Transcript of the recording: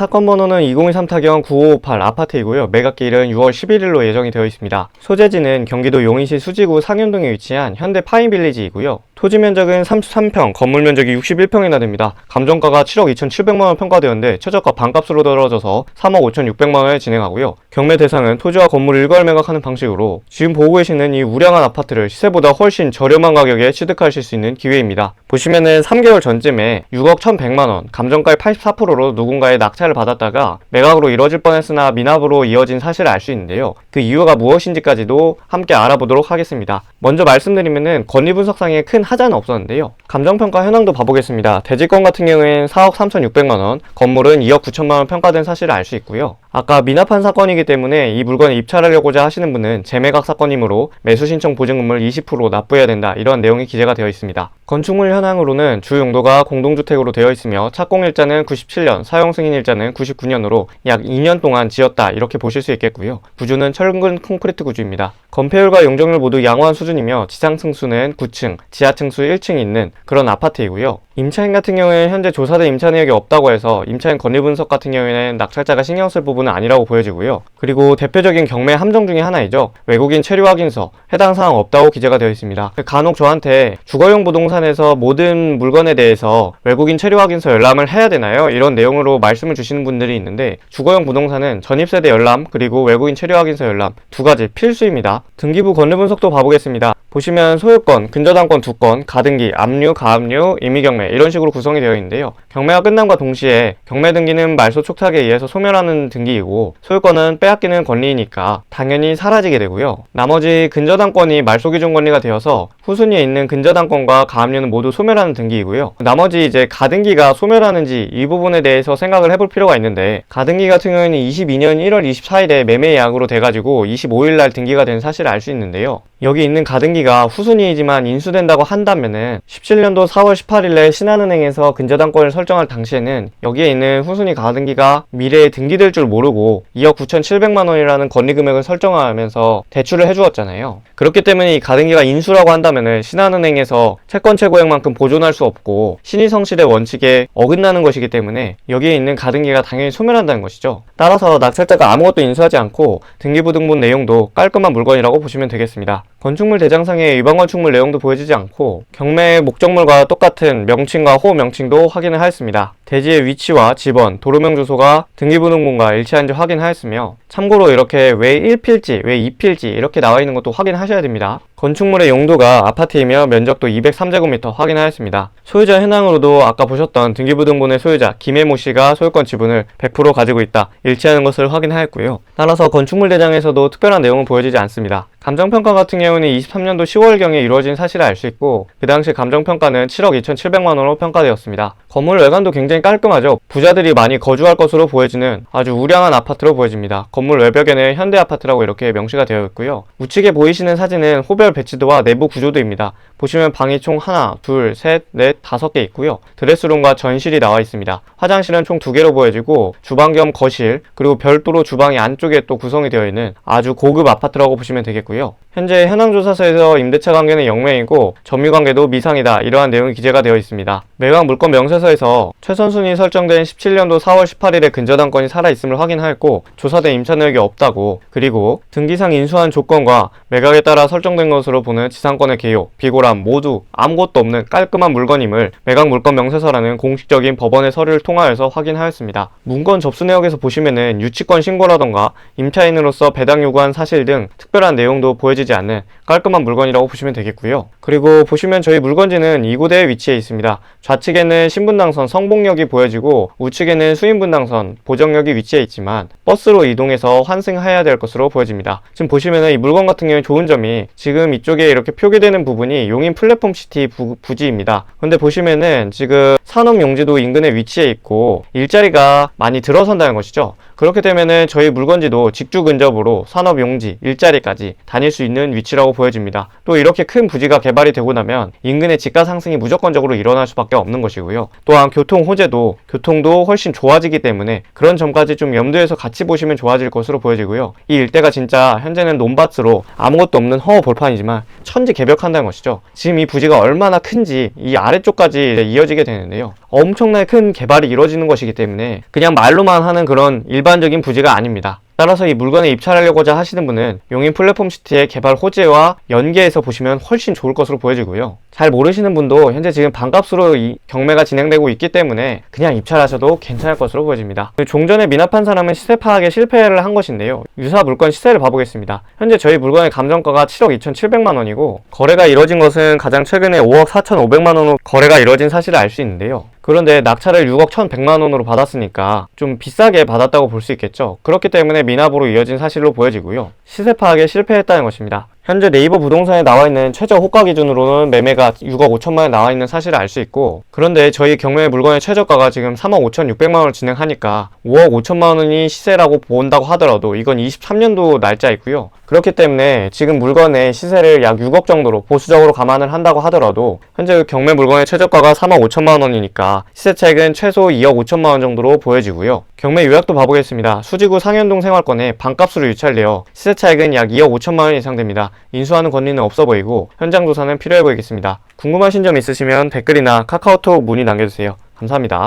사건 번호는 2023 타경 9558 아파트이고요. 매각기일은 6월 11일로 예정이 되어 있습니다. 소재지는 경기도 용인시 수지구 상현동에 위치한 현대 파인빌리지이고요. 토지 면적은 33평, 건물 면적이 61평이나 됩니다. 감정가가 7억 2,700만원 평가되었는데 최저가 반값으로 떨어져서 3억 5,600만원에 진행하고요. 경매 대상은 토지와 건물을 일괄 매각하는 방식으로 지금 보고 계시는 이 우량한 아파트를 시세보다 훨씬 저렴한 가격에 취득하실 수 있는 기회입니다. 보시면은 3개월 전쯤에 6억 1,100만원, 감정가의 84%로 누군가의 낙찰을 받았다가 매각으로 이뤄질 뻔했으나 미납으로 이어진 사실을 알 수 있는데요. 그 이유가 무엇인지까지도 함께 알아보도록 하겠습니다. 먼저 말씀드리면은 권리 분석상에 큰 하자는 없었는데요. 감정평가 현황도 봐보겠습니다. 대지권 같은 경우에는 4억 3,600만원, 건물은 2억 9천만원 평가된 사실을 알 수 있고요. 아까 미납한 사건이기 때문에 이 물건을 입찰하려고자 하시는 분은 재매각 사건이므로 매수 신청 보증금을 20% 납부해야 된다. 이런 내용이 기재가 되어 있습니다. 건축물 현황으로는 주 용도가 공동주택으로 되어 있으며 착공일자는 97년, 사용 승인일자는 99년으로 약 2년 동안 지었다. 이렇게 보실 수 있겠고요. 구조는 철근 콘크리트 구조입니다. 건폐율과 용적률 모두 양호한 수준이며 지상 층수는 9층, 지하 층수 1층이 있는 그런 아파트이고요. 임차인 같은 경우에는 현재 조사된 임차 내역이 없다고 해서 임차인 권리 분석 같은 경우에는 낙찰자가 신경 쓸 부분은 아니라고 보여지고요. 그리고 대표적인 경매 함정 중에 하나이죠. 외국인 체류 확인서 해당 사항 없다고 기재가 되어 있습니다. 간혹 저한테 주거용 부동산에서 모든 물건에 대해서 외국인 체류 확인서 열람을 해야 되나요? 이런 내용으로 말씀을 주시는 분들이 있는데 주거용 부동산은 전입세대 열람 그리고 외국인 체류 확인서 열람 두 가지 필수입니다. 등기부 권리 분석도 봐보겠습니다. 보시면 소유권, 근저당권 두 건, 가등기, 압류, 가압류, 임의경매 이런 식으로 구성이 되어 있는데요. 경매가 끝남과 동시에 경매 등기는 말소 촉탁에 의해서 소멸하는 등기이고 소유권은 빼앗기는 권리이니까 당연히 사라지게 되고요. 나머지 근저당권이 말소 기준 권리가 되어서 후순위에 있는 근저당권과 가압류는 모두 소멸하는 등기이고요. 나머지 이제 가등기가 소멸하는지 이 부분에 대해서 생각을 해볼 필요가 있는데 가등기 같은 경우에는 22년 1월 24일에 매매 예약으로 돼가지고 25일 날 등기가 된 사실을 알 수 있는데요. 여기 있는 가등기가 후순위이지만 인수된다고 한다면은 17년도 4월 18일에 신한은행에서 근저당권을 설정할 당시에는 여기에 있는 후순위 가등기가 미래에 등기될 줄 모르고 2억 9,700만 원이라는 권리 금액을 설정하면서 대출을 해주었잖아요. 그렇기 때문에 이 가등기가 인수라고 한다면은 신한은행에서 채권 최고액만큼 보존할 수 없고 신의성실의 원칙에 어긋나는 것이기 때문에 여기에 있는 가등기가 당연히 소멸한다는 것이죠. 따라서 낙찰자가 아무것도 인수하지 않고 등기부등본 내용도 깔끔한 물건이라고 보시면 되겠습니다. 건축물 대장상에 위반 건축물 내용도 보여지지 않고 경매 목적물과 똑같은 명칭과 호 명칭도 확인을 하였습니다. 대지의 위치와 지번, 도로명 주소가 등기부등본과 일치한지 확인하였으며 참고로 이렇게 왜 1필지, 왜 2필지 이렇게 나와 있는 것도 확인하셔야 됩니다. 건축물의 용도가 아파트이며 면적도 203제곱미터 확인하였습니다. 소유자 현황으로도 아까 보셨던 등기부등본의 소유자 김혜모 씨가 소유권 지분을 100% 가지고 있다. 일치하는 것을 확인하였고요. 따라서 건축물 대장에서도 특별한 내용은 보여지지 않습니다. 감정평가 같은 경우는 23년도 10월경에 이루어진 사실을 알 수 있고 그 당시 감정평가는 7억 2,700만원으로 평가되었습니다. 건물 외관도 굉장히 깔끔하죠. 부자들이 많이 거주할 것으로 보여지는 아주 우량한 아파트로 보여집니다. 건물 외벽에는 현대 아파트라고 이렇게 명시가 되어 있고요. 우측에 보이시는 사진은 호별 배치도와 내부 구조도입니다. 보시면 방이 총 하나, 둘, 셋, 넷, 다섯 개 있고요. 드레스룸과 전실이 나와 있습니다. 화장실은 총 두 개로 보여지고 주방 겸 거실 그리고 별도로 주방이 안쪽에 또 구성이 되어 있는 아주 고급 아파트라고 보시면 되겠고요. 현재 현황조사서에서 임대차 관계는 영매이고 점유 관계도 미상이다 이러한 내용이 기재가 되어 있습니다. 매각 물건 명세서에서 최선순위 설정된 17년도 4월 18일에 근저당권이 살아있음을 확인하였고 조사된 임차 내역이 없다고 그리고 등기상 인수한 조건과 매각에 따라 설정된 것으로 보는 지상권의 개요, 비고람 모두 아무것도 없는 깔끔한 물건임을 매각 물건 명세서라는 공식적인 법원의 서류를 통하여서 확인하였습니다. 문건 접수 내역에서 보시면은 유치권 신고라던가 임차인으로서 배당 요구한 사실 등 특별한 내용 도 보여지지 않는 깔끔한 물건이라고 보시면 되겠고요. 그리고 보시면 저희 물건지는 이곳에 위치해 있습니다. 좌측에는 신분당선 성봉역이 보여지고 우측에는 수인분당선 보정역이 위치해 있지만 버스로 이동해서 환승해야 될 것으로 보여집니다. 지금 보시면은 이 물건 같은 경우에 좋은 점이 지금 이쪽에 이렇게 표기되는 부분이 용인 플랫폼 시티 부, 부지입니다. 근데 보시면은 지금 산업용지도 인근에 위치해 있고 일자리가 많이 들어선다는 것이죠. 그렇게 되면은 저희 물건지도 직주 근접으로 산업 용지, 일자리까지 다닐 수 있는 위치라고 보여집니다. 또 이렇게 큰 부지가 개발이 되고 나면 인근의 지가 상승이 무조건적으로 일어날 수밖에 없는 것이고요. 또한 교통 호재도 교통도 훨씬 좋아지기 때문에 그런 점까지 좀 염두에서 같이 보시면 좋아질 것으로 보여지고요. 이 일대가 진짜 현재는 논밭으로 아무것도 없는 허허 볼판이지만 천지 개벽한다는 것이죠. 지금 이 부지가 얼마나 큰지 이 아래쪽까지 이어지게 되는데요. 엄청나게 큰 개발이 이루어지는 것이기 때문에 그냥 말로만 하는 그런 일반적인 부지가 아닙니다. 따라서 이 물건에 입찰하려고자 하시는 분은 용인 플랫폼 시티의 개발 호재와 연계해서 보시면 훨씬 좋을 것으로 보여지고요. 잘 모르시는 분도 현재 지금 반값으로 이 경매가 진행되고 있기 때문에 그냥 입찰하셔도 괜찮을 것으로 보여집니다. 그 종전에 미납한 사람은 시세 파악에 실패를 한 것인데요. 유사 물건 시세를 봐보겠습니다. 현재 저희 물건의 감정가가 7억 2,700만 원이고 거래가 이뤄진 것은 가장 최근에 5억 4,500만 원으로 거래가 이뤄진 사실을 알 수 있는데요. 그런데 낙찰을 6억 1,100만 원으로 받았으니까 좀 비싸게 받았다고 볼 수 있겠죠. 그렇기 때문에 미납으로 이어진 사실로 보여지고요. 시세 파악에 실패했다는 것입니다. 현재 네이버 부동산에 나와 있는 최저 호가 기준으로는 매매가 6억 5천만 원 나와 있는 사실을 알 수 있고 그런데 저희 경매 물건의 최저가가 지금 3억 5천 6백만 원을 진행하니까 5억 5천만 원이 시세라고 본다고 하더라도 이건 23년도 날짜이고요. 그렇기 때문에 지금 물건의 시세를 약 6억 정도로 보수적으로 감안을 한다고 하더라도 현재 경매 물건의 최저가가 3억 5천만 원이니까 시세 차익은 최소 2억 5천만 원 정도로 보여지고요. 경매 요약도 봐보겠습니다. 수지구 상현동 생활권에 반값으로 유찰되어 시세 차익은 약 2억 5천만 원 이상 됩니다. 인수하는 권리는 없어 보이고 현장 조사는 필요해 보이겠습니다. 궁금하신 점 있으시면 댓글이나 카카오톡 문의 남겨주세요. 감사합니다.